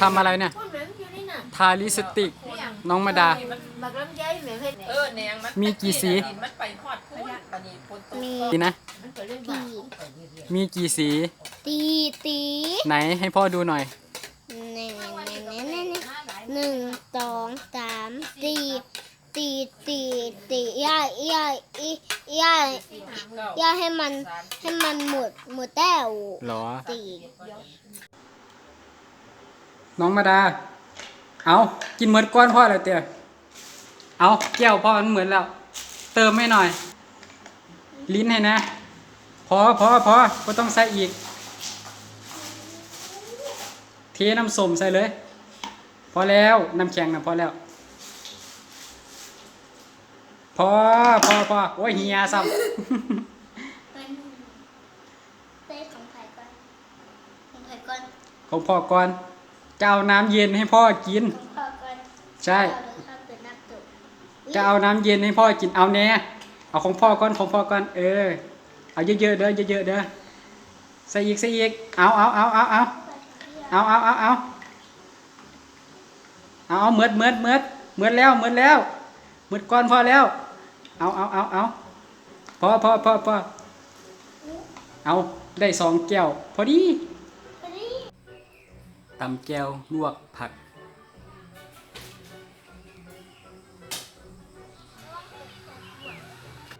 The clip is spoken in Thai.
ทำอะไรเนี่ย คนเหมือนอยู่นี่น่ะทาลิปสติก น้องมาดาบักลำไยแหม่เพชรเออแหนงมันมีกี่สี มันไปฮอดพูนปานนี้ฝนตกมีดีนะ มันก็เล่นบ้ามีกี่สี ตีตีไหนให้พ่อดูหน่อย หนึ่งหนึ่งหนึ่งสองสามสี่ตีตีตีย่าย่าอีย่าย่าให้มันให้มันหมดหมดแต้วเหรอตี น้องมาดา เอากินเหมือนก้อนพ่อเลยเตี้ยเอาแก้วพ่อมันเหมือนแล้ว เติมให้หน่อย ลิ้นให้นะ พอพอพอก็ต้องใส่อีก เทน้ำส้มใส่เลย พอแล้วน้ำแข็งนะพอแล้ว พอพอพอโอ้ยเฮียซ้เต้ของไผ่ก่อนของไผ่ก่อนำของพ่อก่อน จะเอาน้ำเย็นให้พ่อกินของพ่อก่อนใช่เอาเลยครับเปิดน้ำตุกจะเอาน้ำเย็นให้พ่อกินเอาแน่เอาของพ่อก่อนของพ่อก่อนเออ เอาเยอะๆเด้อเยอะๆเด้อใส่อีกใส่อีกเอาเอาเอาเอาเอาเอาเอาเอาเอาเอาเอาเมือดเมือดเมือดเมือดแล้วเมือดแล้วเมือดก่อนพอแล้ว เอาเอาเอาเอาพอพอพอพอเอาได้สองแก้วพอดี ตำแก้วลวกผัก